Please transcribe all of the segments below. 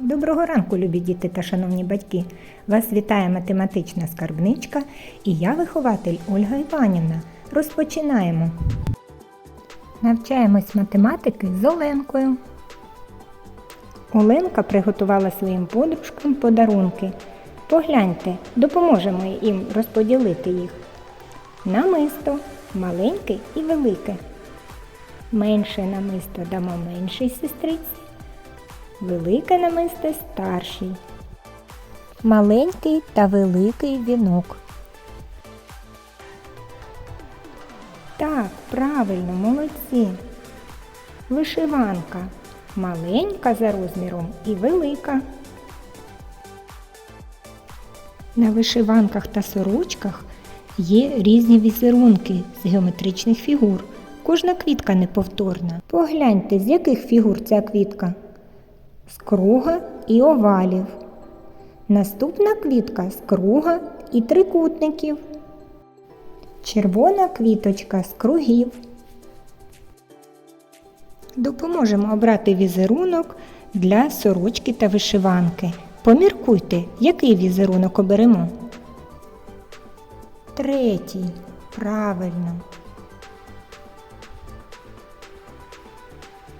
Доброго ранку, любі діти та шановні батьки! Вас вітає математична скарбничка і я вихователь Ольга Іванівна. Розпочинаємо. Навчаємось математики з Оленкою. Оленка приготувала своїм подружкам подарунки. Погляньте, допоможемо їм розподілити їх. Намисто маленьке і велике. Менше намисто дамо меншій сестриці. Велике намисто старший. Маленький та великий вінок. Так, правильно, молодці. Вишиванка. Маленька за розміром і велика. На вишиванках та сорочках є різні візерунки з геометричних фігур. Кожна квітка неповторна. Погляньте, з яких фігур ця квітка? З круга і овалів. Наступна квітка з круга і трикутників. Червона квіточка з кругів. Допоможемо обрати візерунок для сорочки та вишиванки. Поміркуйте, який візерунок оберемо. Третій. Правильно.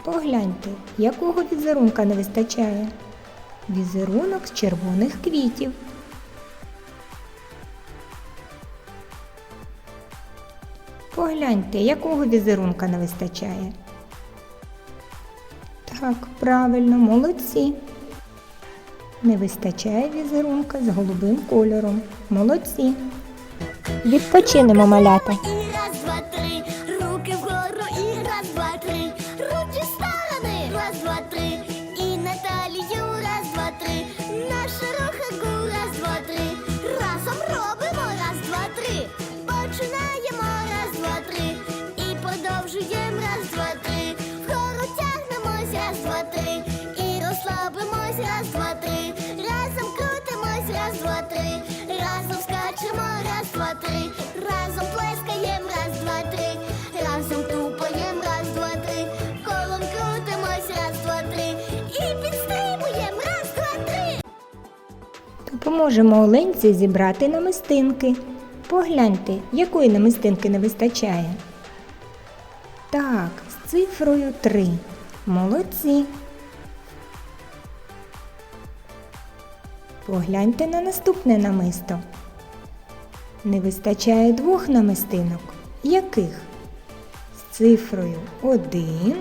Погляньте, якого візерунка не вистачає. Візерунок з червоних квітів. Погляньте, якого візерунка не вистачає. Так, правильно, молодці. Не вистачає візерунка з голубим кольором. Молодці. Відпочинемо малята. Починаємо, раз, два, три, і продовжуємо, раз, два, три, вгору тягнемось, раз, два, три, і розслабимось, раз, два, три, разом крутимось, раз, два, три, разом скачемо, раз, два, три, разом плескаєм, раз, два, три, разом тупаєм, раз, два, три, колом крутимось, раз, два, три, і підстрибуєм, раз, два, три. Допоможемо Оленці зібрати намистинки. Погляньте, якої намистинки не вистачає. Так, з цифрою 3. Молодці. Погляньте на наступне намисто. Не вистачає двох намистинок. Яких? З цифрою 1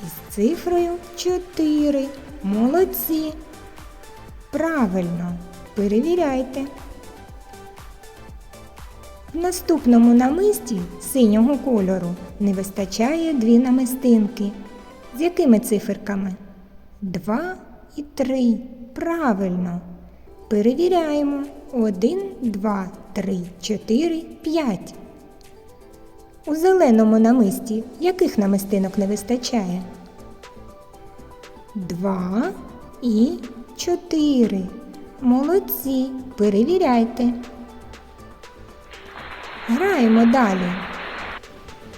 і з цифрою 4. Молодці. Правильно, перевіряйте. В наступному намисті синього кольору не вистачає дві намистинки. З якими циферками? Два і три. Правильно. Перевіряємо. Один, два, три, чотири, п'ять. У зеленому намисті яких намистинок не вистачає? Два і чотири. Молодці. Перевіряйте. Граємо далі.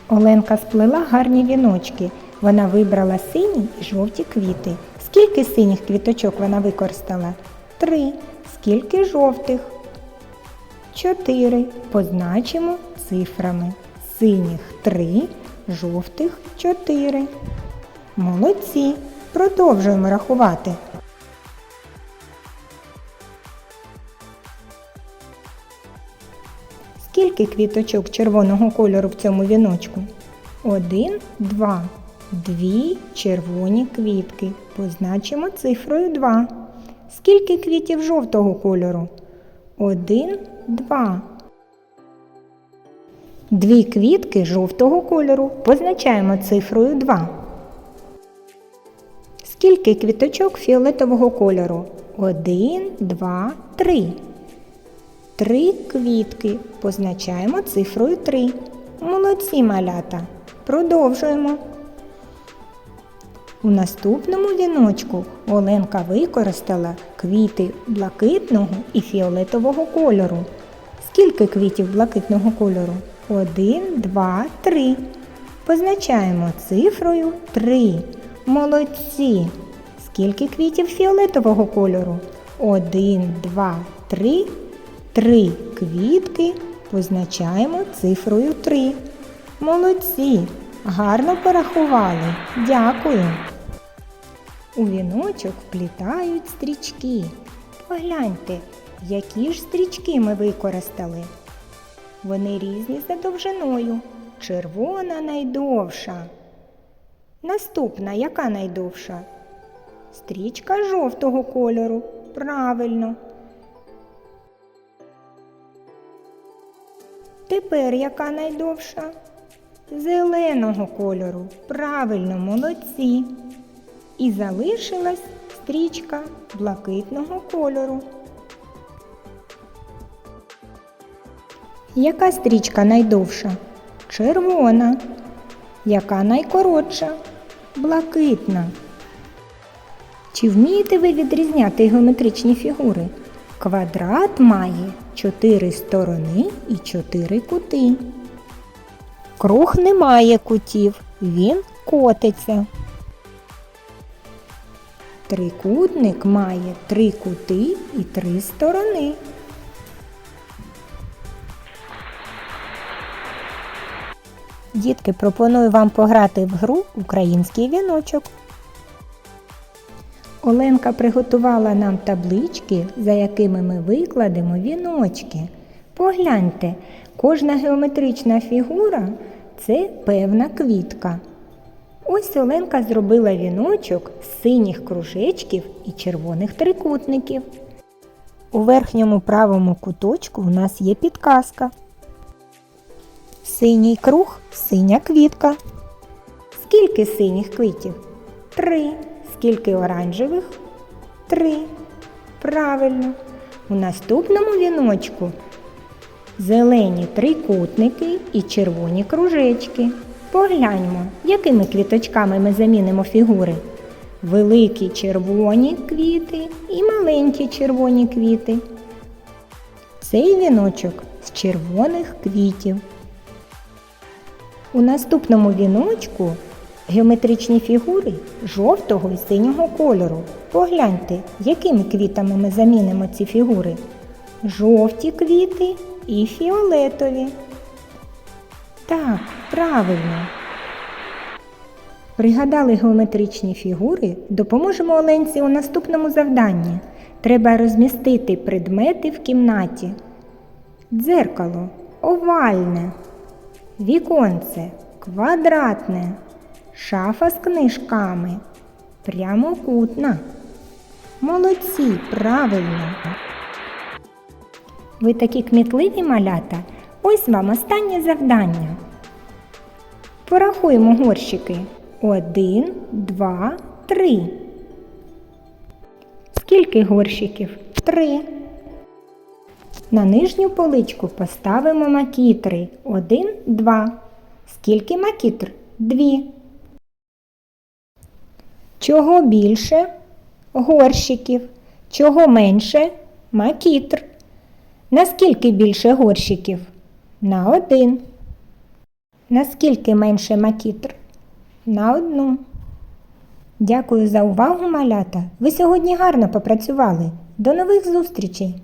Оленка сплела гарні віночки. Вона вибрала сині і жовті квіти. Скільки синіх квіточок вона використала? Три. Скільки жовтих? Чотири. Позначимо цифрами. Синіх три, жовтих чотири. Молодці. Продовжуємо рахувати. Скільки квіточок червоного кольору в цьому віночку? Один, два. Дві червоні квітки. Позначимо цифрою 2. Скільки квітів жовтого кольору? Один, два. Дві квітки жовтого кольору. Позначаємо цифрою 2. Скільки квіточок фіолетового кольору? Один, два, три. Три квітки. Позначаємо цифрою 3. Молодці малята. Продовжуємо. У наступному віночку Оленка використала квіти блакитного і фіолетового кольору. Скільки квітів блакитного кольору? Один, два, три. Позначаємо цифрою 3. Молодці. Скільки квітів фіолетового кольору? Один, два, три. Три квітки позначаємо цифрою 3. Молодці! Гарно порахували. Дякую. У віночок вплітають стрічки. Погляньте, які ж стрічки ми використали. Вони різні за довжиною. Червона найдовша. Наступна яка найдовша? Стрічка жовтого кольору. Правильно. Тепер яка найдовша? Зеленого кольору. Правильно, молодці. І залишилась стрічка блакитного кольору. Яка стрічка найдовша? Червона. Яка найкоротша? Блакитна. Чи вмієте ви відрізняти геометричні фігури? Квадрат має чотири сторони і чотири кути. Круг не має кутів, він котиться. Трикутник має три кути і три сторони. Дітки, пропоную вам пограти в гру Український віночок. Оленка приготувала нам таблички, за якими ми викладемо віночки. Погляньте, кожна геометрична фігура це певна квітка. Ось Оленка зробила віночок з синіх кружечків і червоних трикутників. У верхньому правому куточку у нас є підказка. Синій круг синя квітка. Скільки синіх квітів? Три. Скільки оранжевих? Три. Правильно. У наступному віночку зелені трикутники і червоні кружечки. Погляньмо, якими квіточками ми замінимо фігури. Великі червоні квіти і маленькі червоні квіти. Цей віночок з червоних квітів. У наступному віночку геометричні фігури жовтого і синього кольору. Погляньте, якими квітами ми замінимо ці фігури. Жовті квіти і фіолетові. Так, правильно. Пригадали геометричні фігури, допоможемо Оленці у наступному завданні. Треба розмістити предмети в кімнаті. Дзеркало овальне, віконце квадратне, шафа з книжками прямокутна. Молодці, правильно. Ви такі кмітливі малята. Ось вам останнє завдання. Порахуємо горщики. Один, два, три. Скільки горщиків? Три. На нижню поличку поставимо макітри. Один, два. Скільки макітр? Дві. Чого більше? Горщиків. Чого менше? Макітр. Наскільки більше горщиків? На один. Наскільки менше макітр? На одну. Дякую за увагу, малята. Ви сьогодні гарно попрацювали. До нових зустрічей!